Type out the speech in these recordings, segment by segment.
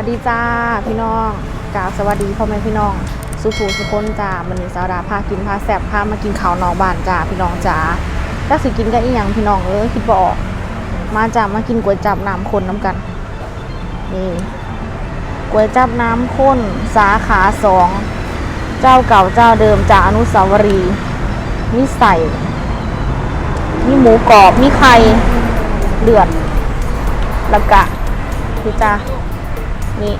วัสดีจ้าพี่น้องกราบสวัสดีพ่อแม่พี่น้อง สุภูสุคนจ้ามันนี้สาวดาพากินพาแสบพามากินข้าวนอกบ้านจ้าพี่น้องจ้าถ้าสิกินก็อีหยังพี่น้องเออคิดบออก มาจ้ามากินก๋วยจับน้ำข้นน้ำกันนี่ก๋วยจับน้ำข้นสาขาสองเจ้าเก่าเจ้าเดิมจากอนุสาวรีย์มีใส่มีหมูกรอบมีไข่เลือดแล้วก็พี่จ้า นี่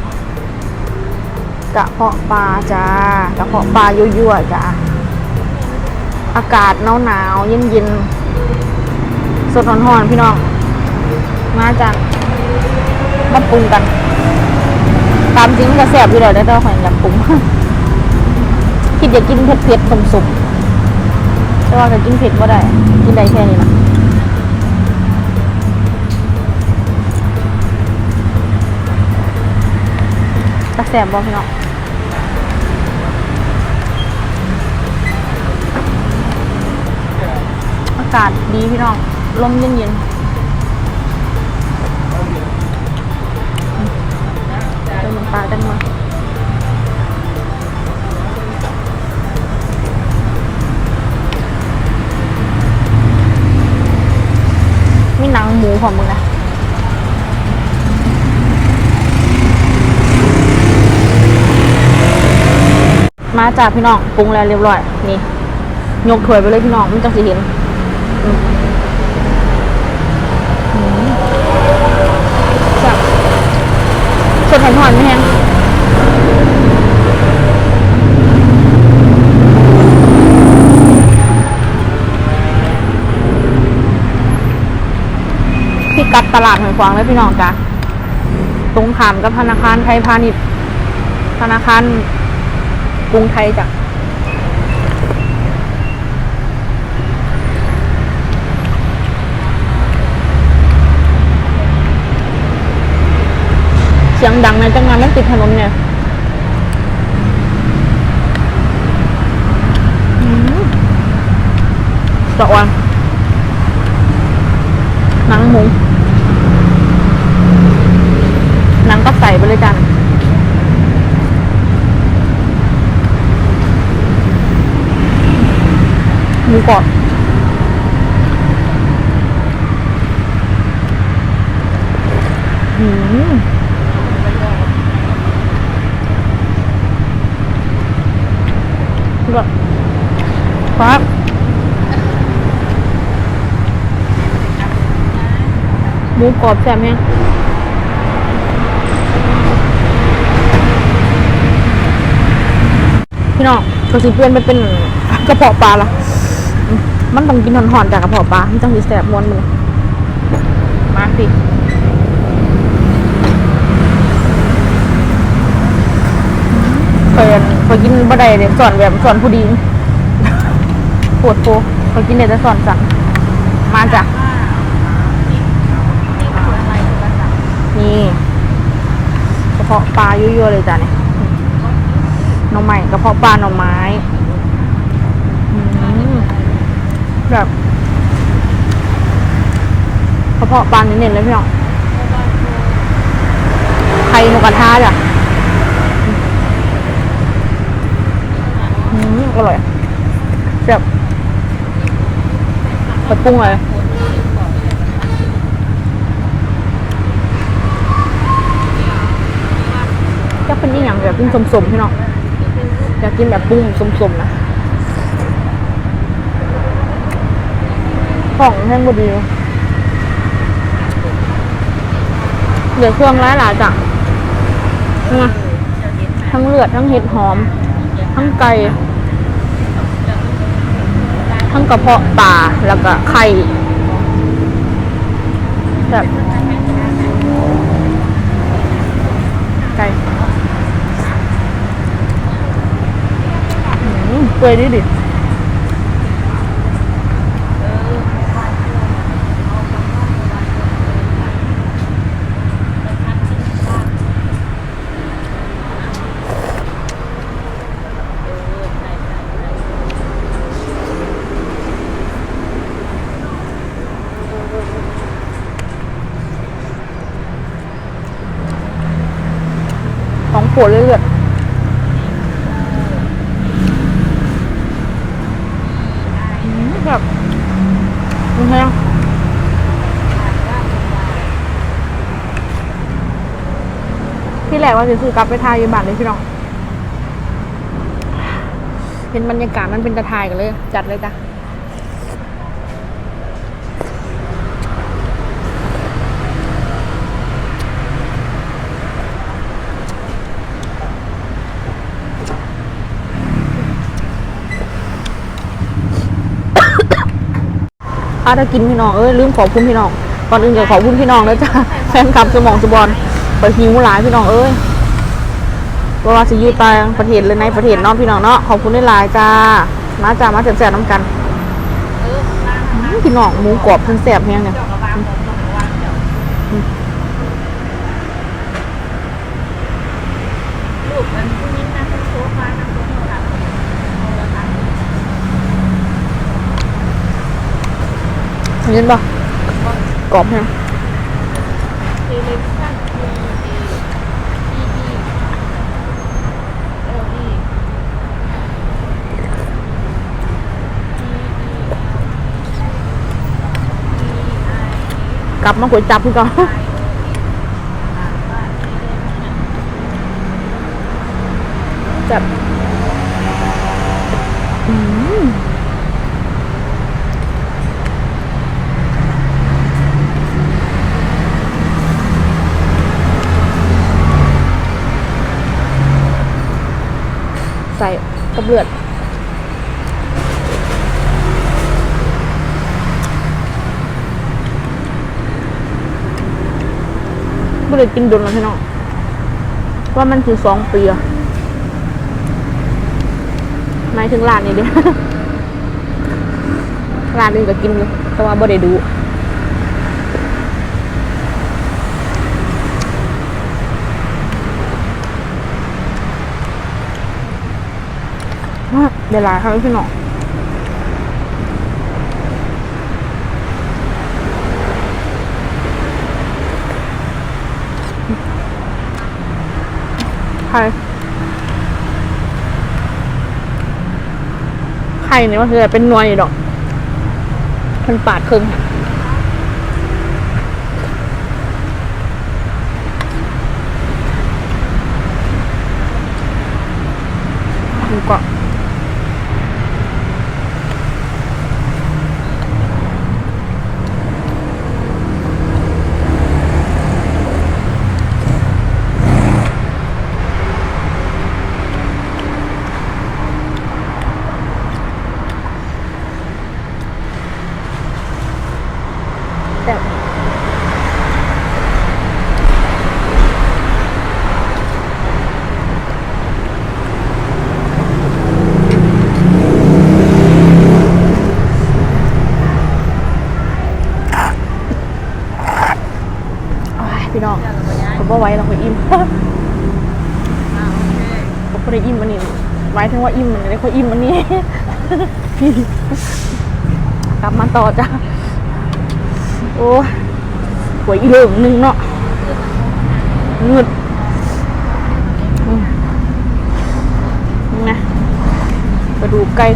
กระเพาะปลาจ้ากระเพาะปลายั่วๆจ้าอากาศหนาวๆเย็นๆสดร้อนๆพี่น้อง มาจ้ามาปรุงกัน ตามจริงก็แซ่บอยู่แล้วได้แต่ว่าขอยอยากปรุงคิดอยากกินเผ็ดๆสมๆแต่ว่าก็กินเผ็ดก็ได้ กินได้แค่นี้นะ กระแสบบอกพี่น้องอากาศดีพี่น้องลมเย็นเย็นๆเติมน้ำปลาดันมามีหนังหมูของมึงนะ มาจากพี่น้องปรุงแล้วเรียบร้อย นี่ยกถ้วยไปเลยพี่น้องมันจะสิเห็นจับสดหอนๆไหมแฮงพี่กัดตลาดหอยฟางเลยพี่น้องจ้ะตรงขามกับธนาคารไทยพาณิชย์ธนาคาร กรุงไทยจ้ะเสียงดังนะจังงานมันติดถนนเนี่ยอืมสะออนหนังหมูหนังก็ใส่ไปเลยจ้ะ หมูกรอบอืมแบบครับหมูกรอบแซ่บแฮงพี่น้องก็สิเปลี่ยนไปเป็นกระเพาะปลาละ มันต้องกินหอนๆจากกระเพาะปลามันต้องมีแสบมวนมือมาสิเคยเคยกินบะไดเนี่ยสอนแบบสอนผู้ดีปวดโพเคยกินเนี่ยจะสอนสั่งมาจ้ะนี่กระเพาะปลายั่วๆเลยจ้ะเนี่ยหน่อไม้กระเพาะปลาหน่อไม้อืม แบบกระเพาะปลาเน้นๆเลยพี่น้องไข่นกกระทาจ้ะอืมอร่อยแบบไปปรุงเลยจะเป็นอีกอย่างแบบปรุงสมๆพี่น้องอยากกินแบบปรุงสมๆนะ ของแห้งบดีเหลือเครื่องร้ายหลาจ้ะนะทั้งเลือดทั้งเห็ดหอม ทั้งไก่ ทั้งกระเพาะปลาแล้วก็ไข่แบบไก่เปื่อยดิดิ วดเลือดแบบมันแห้งพี่แหลกว่าจะซื้อกลับไปทายยู่บ้านเลยพี่น้อง เห็นบรรยากาศมันเป็นตะทายกันเลย จัดเลยจ้ะาถ้ากินพี่น้องเอ้ยลืมขอบคุณพี่น้องก่อนอื่นจะขอบคุณพี่น้องแล้วจ้าแฟนคลับสมองสบอลไปหิวหลายพี่น้องเอ้ยเพราะว่าสิอยู่ต่างประเทศเลยในประเทศน้องพี่น้องเนาะขอบคุณได้หลายจ้ามาจ้ามาแซ่บๆน้ำกันพี่น้องหมูกรอบเพิ่นแซ่บแฮงเนี่ยเห็ นป่ะกรอบไหมกลับมาก๋วยจับพี่ก่อน เลือดไม่ได้กินโดนแล้วพี่น้องว่ามันคือสองปีอะหมายถึงร้านนี้เด้ร้านอื่นก็กินอยู่แต่ว่าบ่ได้ดู เดี๋ยวลายครั้งพี่น้องไข่ไข่เนี่ยมันคือเป็นหนวยอยู่ดอก มันปาดครึ่งดูก่อน แต่โอ้ยพี่น้องผมว่าไหว้เราไปอิ่ม ผมก็ได้อิ่มอันนี้ไว้ ถึงว่าอิ่มมันได้ค่อยอิ่มอันนี้ กลับมาต่อจ้ะ โอ้หวยอีเหลิมหนึ่งเนาะเงืดอืมนี่นะกระดูกไก่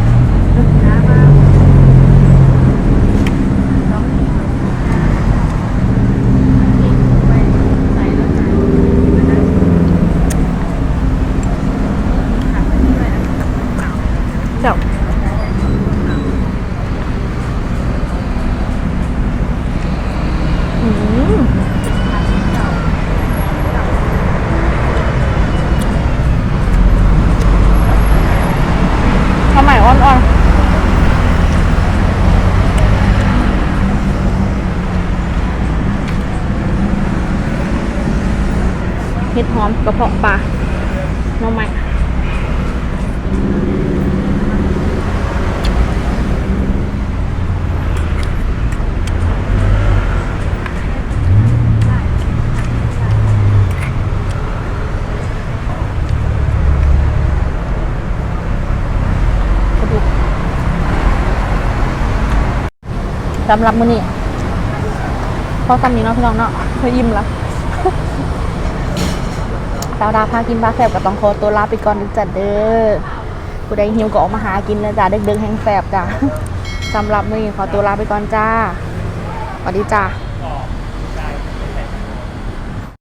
เจ้าอืมทำไมอ่อนๆเห็ดห อมกระเพาะปลาน้องใหม่กระดูกสำหรับมื้อนี้พอซ้ำนี้เนาะพี่น้องเนาะเพื่อยิ้มละไปาวดาพากินบ้าแสบก็ต้องขอตัวลาไปก่อนจัดเด้อผู้ใดหิวก็ออกมาหากินนะจ้ะเด็กๆแห้งแสบจ้ะสำหรับมือนี้ขอตัวลาไปก่อนจ้าสวัสดีจ้า